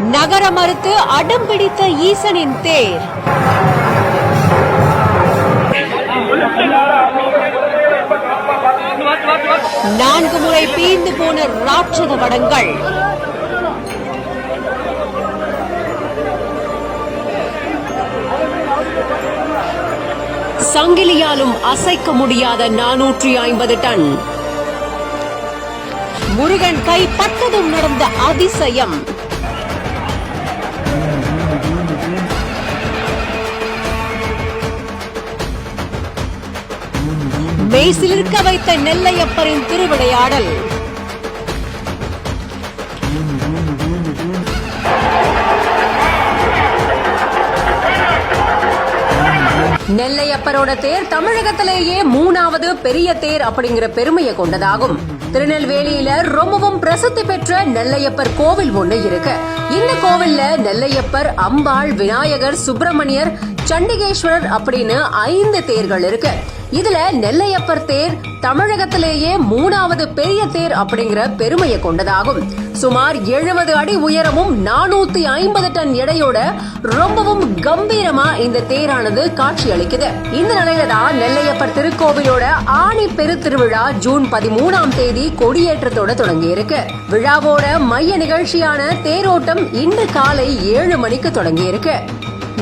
நகர மறுத்து அடம் பிடித்த ஈசனின் தேர். நான்கு முறை பீந்து போன ராட்சத வடங்கள். சங்கிலியாலும் அசைக்க முடியாத நானூற்றி ஐம்பது டன். முருகன் கை பட்டதும் நடந்த அதிசயம். மெய்சிலிருக்க வைத்த நெல்லையப்பரின் திருவிளையாடல். நெல்லையப்பரோட தேர் தமிழகத்திலேயே மூணாவது பெரிய தேர் அப்படிங்கிற பெருமையை கொண்டதாகும். திருநெல்வேலியில ரொம்பவும் பிரசித்தி பெற்ற நெல்லையப்பர் கோவில் ஒண்ணு இருக்கு. இந்த கோவில்ல நெல்லையப்பர் அம்பாள் விநாயகர் சுப்பிரமணியர் சண்டிகேஸ்வரர் அப்படின்னு ஐந்து தேர்கள் இருக்கு. இதுல நெல்லையப்பர் தேர் தமிழகத்திலேயே மூணாவது பெரிய தேர் அப்படிங்கிற பெருமையை கொண்டதாகும். சுமார் எழுபது அடி உயரமும் நானூத்தி ஐம்பது டன் எடையோட ரொம்பவும் கம்பீரமா இந்த தேரானது காட்சி அளிக்குது இந்த நிலையில தான் நெல்லையப்பர் திருக்கோவிலோட ஆணி பெருத்திருவிழா ஜூன் பதிமூணாம் தேதி கொடியேற்றத்தோட தொடங்கி இருக்கு விழாவோட மைய நிகழ்ச்சியான தேரோட்டம் இன்று காலை ஏழு மணிக்கு தொடங்கி இருக்கு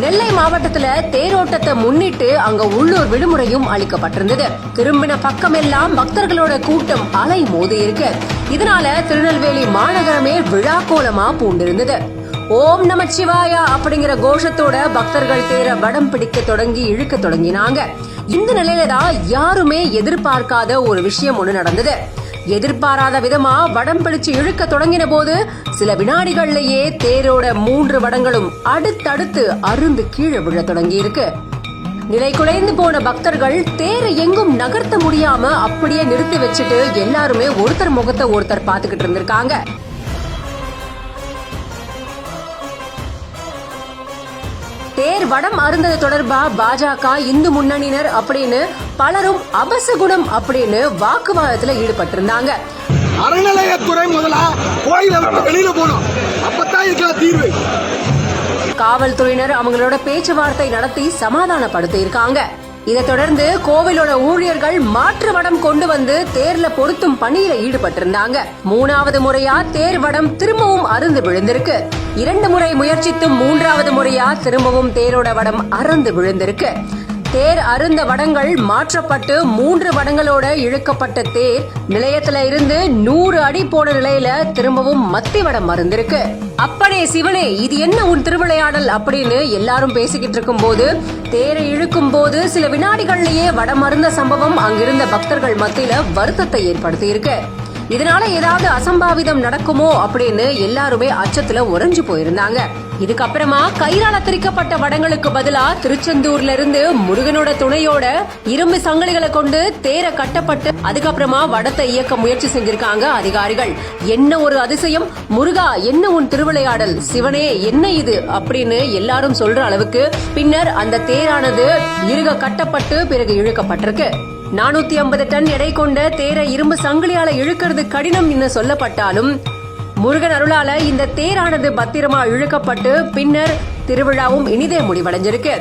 நெல்லை மாவட்டத்துல தேரோட்டத்தை முன்னிட்டு அங்க உள்ளூர் விடுமுறையும் அளிக்கப்பட்டிருந்தது. திரும்பின பக்கமெல்லாம் பக்தர்களோட கூட்டம் அலை மோதி இருக்கு இதனால திருநெல்வேலி மாநகரமே விழா கோலமா பூண்டிருந்தது. ஓம் நமச்சிவாயா அப்படிங்கிற கோஷத்தோட பக்தர்கள் தேர வடம் பிடிக்க தொடங்கி இழுக்க தொடங்கினாங்க. இந்த நிலையில தான் யாருமே எதிர்பார்க்காத ஒரு விஷயம் ஒண்ணு நடந்தது. எதிர்பாராத விதமா வடம் பிடிச்சு இழுக்க தொடங்கின போது சில வினாடிகள்லயே தேரோட மூன்று வடங்களும் அடுத்தடுத்து அருந்து கீழே விழ தொடங்கி இருக்கு நிலை குலைந்து போன பக்தர்கள் தேரை எங்கும் நகர்த்த முடியாம அப்படியே நிறுத்தி வச்சுட்டு எல்லாருமே ஒருத்தர் முகத்தை ஒருத்தர் பாத்துக்கிட்டு இருந்திருக்காங்க. தேர் வடம் அருந்தது தொடர்பா பாஜக இந்து முன்னணியினர் அப்படின்னு பலரும் அபசகுணம் அப்படின்னு வாக்குவாதத்துல ஈடுபட்டிருந்தாங்க. அறநிலையத்துறை முதலா கோயிலை வெளியில போகணும் அப்பதான் இதுக்கெல்லாம் தீர்வு. காவல்துறையினர் அவங்களோட பேச்சுவார்த்தை நடத்தி சமாதானப்படுத்தி இருக்காங்க இதை தொடர்ந்து கோவிலோட ஊழியர்கள் மாற்று வடம் கொண்டு வந்து தேர்ல பொருத்தும் பணியில ஈடுபட்டிருந்தாங்க. மூணாவது முறையா தேர் வடம் திரும்பவும் அருந்து விழுந்திருக்கு. இரண்டு முறை முயற்சித்தும் மூன்றாவது முறையா திரும்பவும் தேரோட வடம் அறந்து விழுந்திருக்கு. தேர் அருந்த வடங்கள் மாற்றப்பட்டு மூன்று வடங்களோட இழுக்கப்பட்ட தேர் நிலையத்துல இருந்து நூறு அடி போன நிலையில திரும்பவும் மத்தி வடம் மறந்திருக்கு அப்பனே சிவனே இது என்ன உன் திருவிளையாடல் அப்படின்னு எல்லாரும் பேசிக்கிட்டு இருக்கும் போது தேரை இழுக்கும் போது சில வினாடிகள்லயே வடமருந்த சம்பவம் அங்கிருந்த பக்தர்கள் மத்தியில வருத்தத்தை ஏற்படுத்தி இருக்கு இதனால ஏதாவது அசம்பாவிதம் நடக்குமோ அப்படின்னு எல்லாருமே அச்சத்துல உறைஞ்சு போயிருந்தாங்க. இதுக்கப்புறமா கைரால திரிக்கப்பட்ட வடங்களுக்கு பதிலா திருச்செந்தூர்ல இருந்து முருகனோட துணையோட இரும்பு சங்கிலிகளை கொண்டு தேர கட்டப்பட்டு அதுக்கப்புறமா வடத்தை இயக்க முயற்சி செஞ்சிருக்காங்க அதிகாரிகள். என்ன ஒரு அதிசயம்? முருகா என்ன உன் திருவிளையாடல்? சிவனே என்ன இது? அப்படின்னு எல்லாரும் சொல்ற அளவுக்கு பின்னர் அந்த தேரானது இருக கட்டப்பட்டு பிறகு இழுக்கப்பட்டிருக்கு. நானூத்தி ஐம்பது டன் எடை கொண்ட தேரை இரும்பு சங்கிலியால இழுக்கிறது கடினம் என்று சொல்லப்பட்டாலும் முருகன் அருளால இந்த தேரானது பத்திரமா இழுக்கப்பட்டு பின்னர் திருவிழாவும் இனிதே முடிவடைஞ்சிருக்கு.